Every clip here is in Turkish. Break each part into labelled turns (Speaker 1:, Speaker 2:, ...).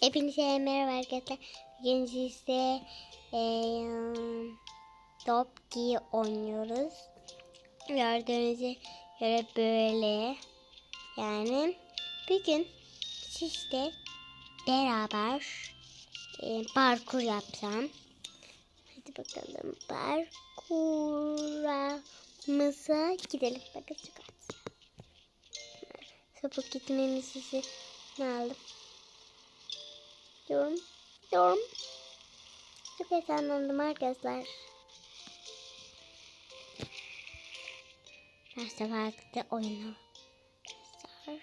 Speaker 1: Hepinize merhaba arkadaşlar. Bugün ise eee Dopki oynuyoruz. Gördüğünüz göre böyle. Yani bir gün sizle beraber eee, parkur yapsam. Hadi bakalım parkurumuza gidelim. Bakın çok az. Sapık gitmemizi size ne aldım. Diyorum. Diyorum. Çok heyecanlandım arkadaşlar. Her sefer oyunu. Arkadaşlar.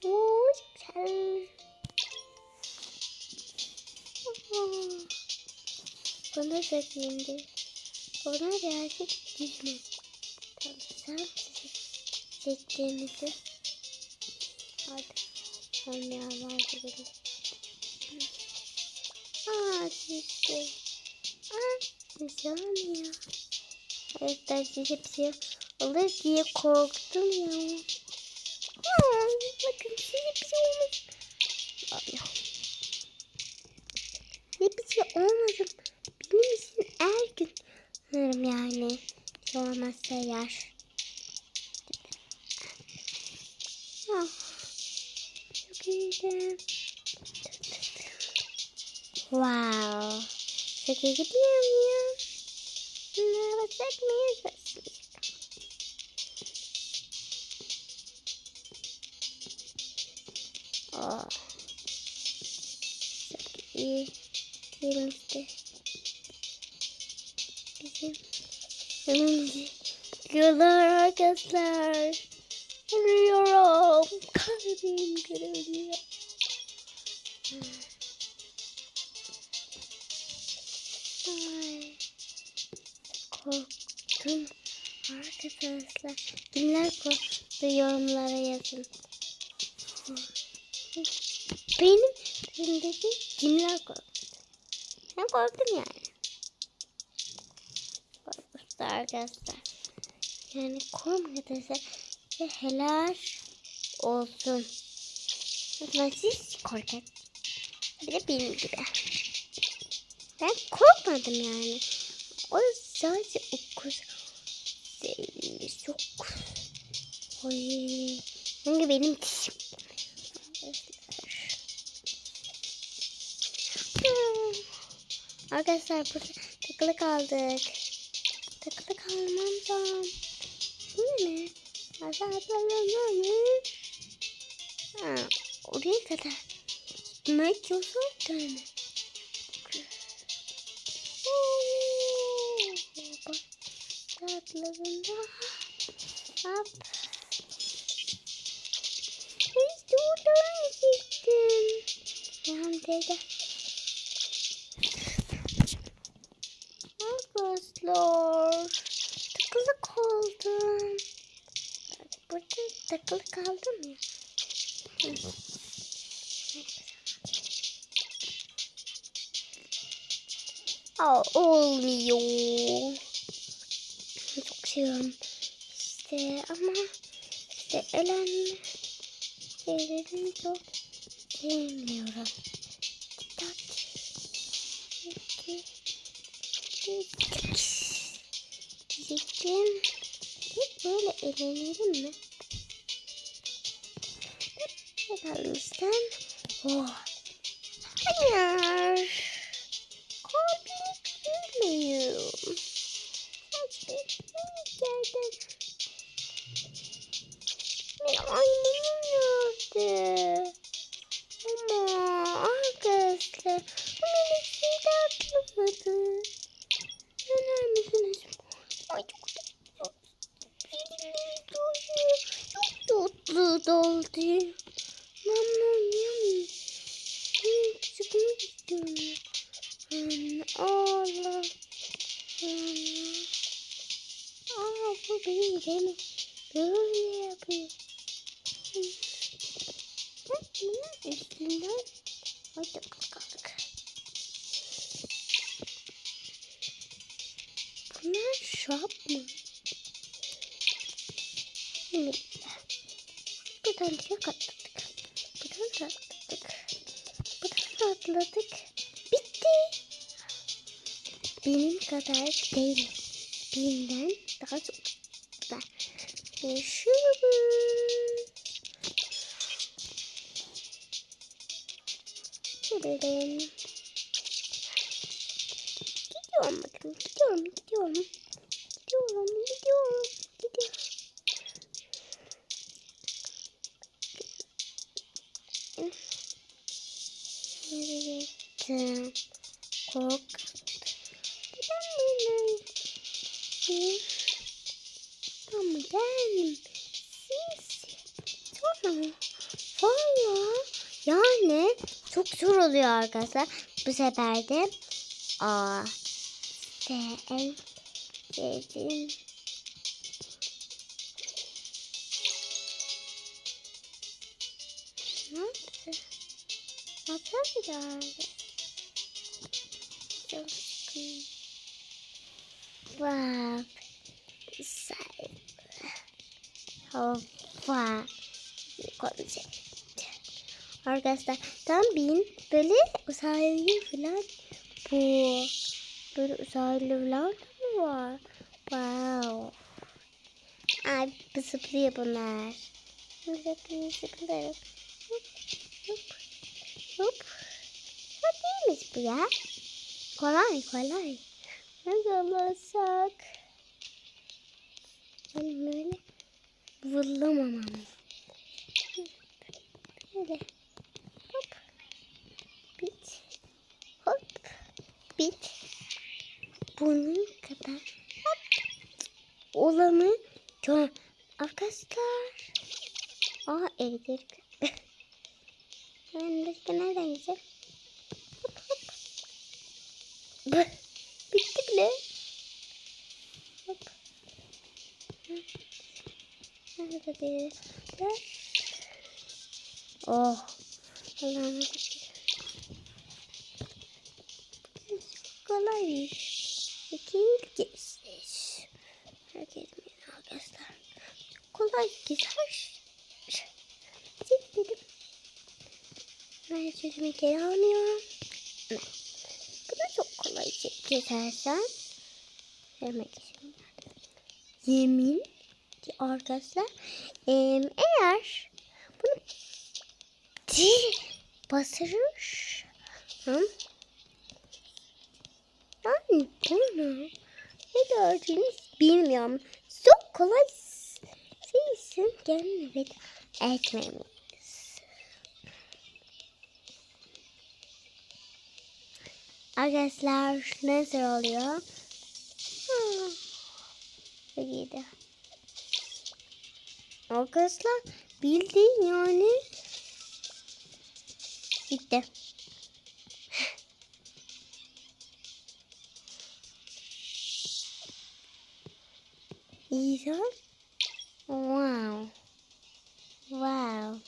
Speaker 1: Çok güzel. Bana çok iyiydi. Ona birazcık düşme. Tamam, seçtiğimizi. Hadi. Olmayanlar gibi. Aa güzel size bir şey olur diye korktum ya. Aa, bakın bir şey olmuş. Ay. Ne bir şey olmadı. Benim için her gün sanırım yani. Hiç olmazsa yer. Ah. Çok iyiydi. Wow. Çok iyi gidiyorum ya. Bunlara bakacak mıyız? Bakacak. Oh. Çok iyi. Elimizde. Bizim önümüzde. Diyorlar arkadaşlar. Ölüyorum. Arkadaşlar. Kimler korktu yorumlara yazın. Benim elimdeki kimler korktu? Ben korktum yani. Korkmuştu arkadaşlar. Yani korkmadıysa ve helal olsun. Ama siz korkak. Bir de benim gibi. Ben korkmadım yani. O sadece o kız sevgili çok Oy. Çünkü benim dişim. Arkadaşlar burada takılı kaldık. Takılı kalmam lazım. Değil mi? Arkadaşlar Ha, oraya kadar gitmek yasak yani. Tatlarında hop. Hiç durdurmayacaktım. Tamam dede. Arkadaşlar takılı kaldım. Burada takılı kaldım ya. Aa, olmuyor. Çok seviyorum. İşte ama işte ölen şeyleri çok sevmiyorum. Tak. Hep böyle eğlenirim mi? Hep kalmıştım. Oh. Hayır. Kalbimi kırmıyorum. Gerçekten. Benim aynamım nerede? Ama arkadaşlar bu beni şeyde atlamadı. Döner misiniz? Ay çok tatlı. Çok tatlı doldu. Bunlar şap mı? Buradan şey katladık. Buradan da atladık. Tıkladık. Bitti. Benim kadar değil. Binden daha çok güzel. Görüşürüz. Gidelim. Gidiyorum bakın. Gidiyorum, gidiyorum. Gidiyorum, gidiyorum, gidiyorum. Nereye Kork. Tamam gel. Siz. Sonra. Valla. Yani çok zor oluyor arkadaşlar. Bu sefer de A L dedim. Ne yaptı? Ne yapacağım Çok sıkıntı. Wow. Say. Hoppa. Konsept. Arkadaşlar tam bin böyle uzaylı falan bu. Uzaylı falan da var? Wow. Ay zıplıyor bunlar. Zıplıyor zıplıyor. Hop hop hop. Hop neymiş bu ya? Kolay kolay. Nasıl olursak. Ben böyle vurlamamam. Böyle. Hop. Bit. Hop. Bit. Bunun kadar. Olanı gör. Arkadaşlar. Aa elektrik. Ben de nereden. Bı. Bitti bile. Hop. Nerede değil? Oh. Allah'ım. Kolay. Geçiş. Fark etmeyin arkadaşlar. Kolay geçer. Çek dedim. Ben sözümü geri almıyorum. Bu da çok kolay geçersen. Vermek için. Yemin ki arkadaşlar. Eğer bunu Di ne gördünüz bilmiyorum. Çok kolay değilsin. Gelin evet etmemiz. Arkadaşlar nasıl oluyor? Hmm. Arkadaşlar bildiğin yani Bitti. İyi Wow. Wow.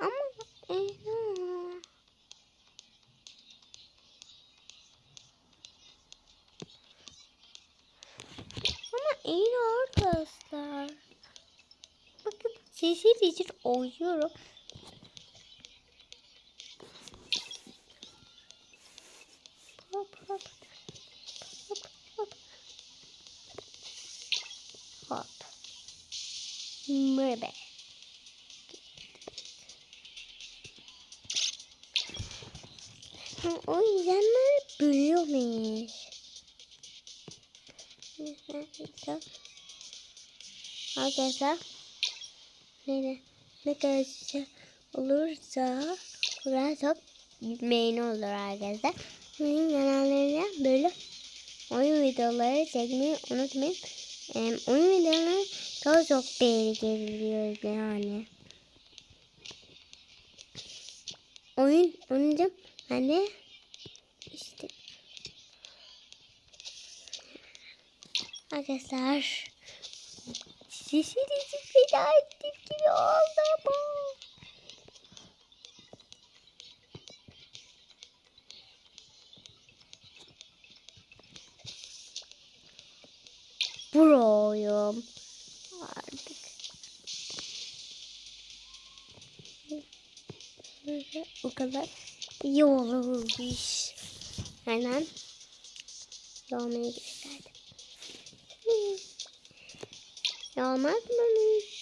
Speaker 1: Ama eh, Ama iyi arkadaşlar. Bakın sesi için oynuyorum. Hop hop. Hop hop. Hop. Ha, O yüzden bölüyormuş. Arkadaşlar. Arkadaşlar. Ne, kadar olursa buraya çok beğeni olur arkadaşlar. Benim kanallarımda böyle oyun videoları çekmeyi unutmayın. Ee, oyun videoları daha çok beğeni geliyor yani. Oyun oynayacağım. Hani işte Arkadaşlar. Sesinizi feda ettim yolda bu. Burayım artık. O kadar iyi olurmuş. Hemen yolmaya gösterdim. Yolmaz mı?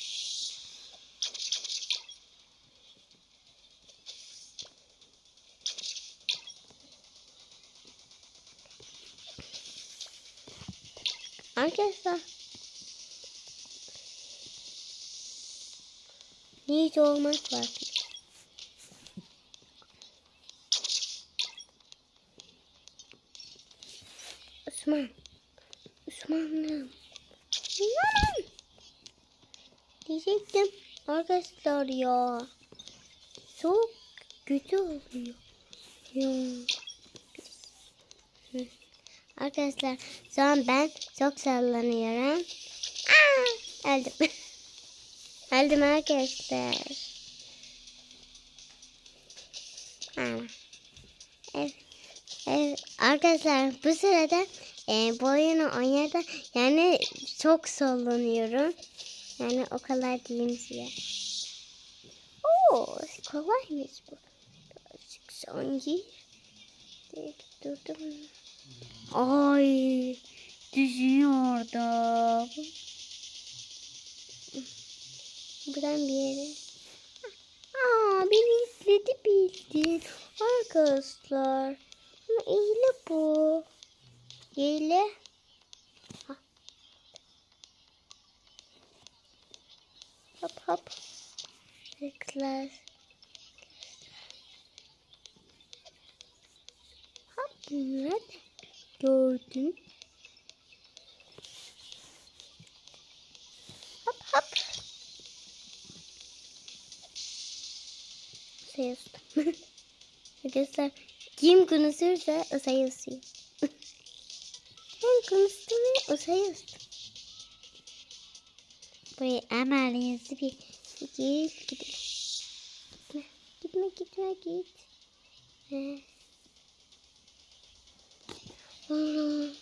Speaker 1: Arkadaşlar. Hiç olmak var. Osman. Osman'ım. Osman'ım. Diyecektim. Arkadaşlar ya. Çok kötü oluyor. Ya. Hı. Arkadaşlar şu an ben çok sallanıyorum. Aa, öldüm. öldüm arkadaşlar. Aa. Evet. Evet, arkadaşlar bu sırada e, bu oyunu oynarken yani çok sallanıyorum. Yani o kadar diyeyim size. Oo, kolaymış bu. Birazcık sanki. Durdum. Ay düşüyor orada. Buradan bir yere. Aa beni izledi bildin. Arkadaşlar. Ama hile bu. Hile. Hop hop. Bekler. Hop nerede? Gördün. Hop hop. Sayıyorsun. Arkadaşlar kim konuşursa o sayıyorsun. Ben konuştum ve o sayıyorsun. Buraya hemen hızlı bir git gidelim. Gitme gitme gitme git. Ee. Devam oy.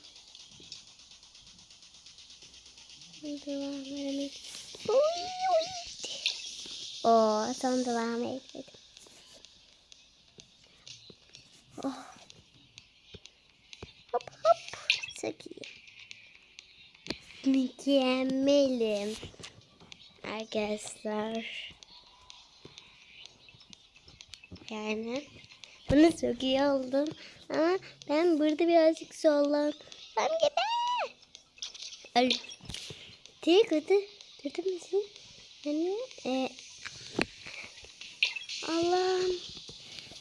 Speaker 1: Oo, son devam etmedim. Oh. Hop hop. Çok iyi. Mükemmelim. Arkadaşlar. Yani bunu çok iyi oldum. Ama ben burada birazcık sollandım gibi. Öl. Tek adı. Durdum musun? Yani e, Allah'ım.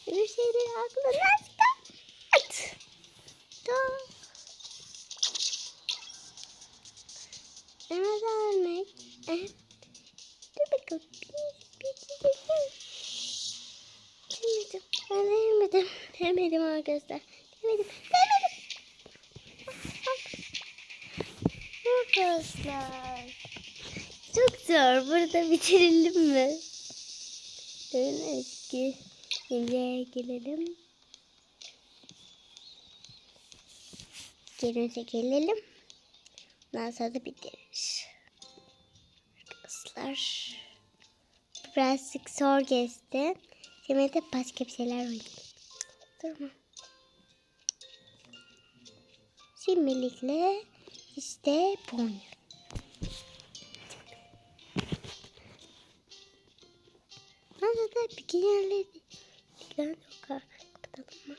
Speaker 1: Bir şeyler aklına çıkart. Dur. Emre ölmek. Eh. Ben demedim. Demedim arkadaşlar. Demedim. Demedim. Arkadaşlar. Çok zor. Burada bitirelim mi? Ön eski yerine gelelim. Geri gelelim. Ondan sonra da bitiririz. Arkadaşlar. Birazcık zor geçti. Şimdi de başka bir şeyler oynayalım. Tamam. Şimdilikle işte oynayalım. Ben zaten bir yerleri dikten kapatalım?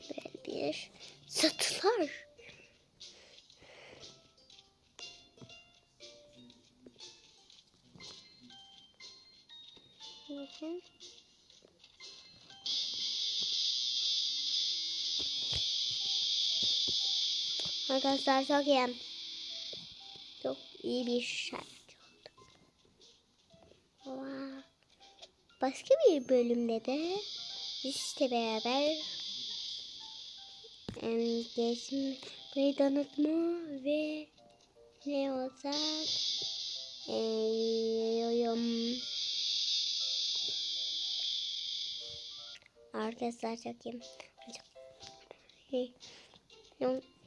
Speaker 1: Böyle bir satılar. Arkadaşlar çok iyi. Çok iyi bir şarkı. Wow. Başka bir bölümde de işte beraber em, geçim burayı tanıtma ve ne olacak eee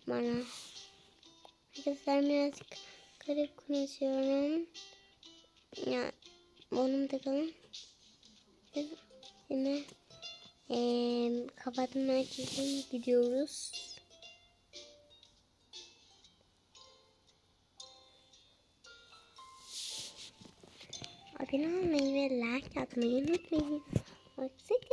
Speaker 1: Bana Arkadaşlar birazcık garip konuşuyorum. Ya burnum tıkalım. Biz yine eee kapatma merkezine gidiyoruz. Abone olmayı ve like atmayı unutmayın. Hoşçakalın.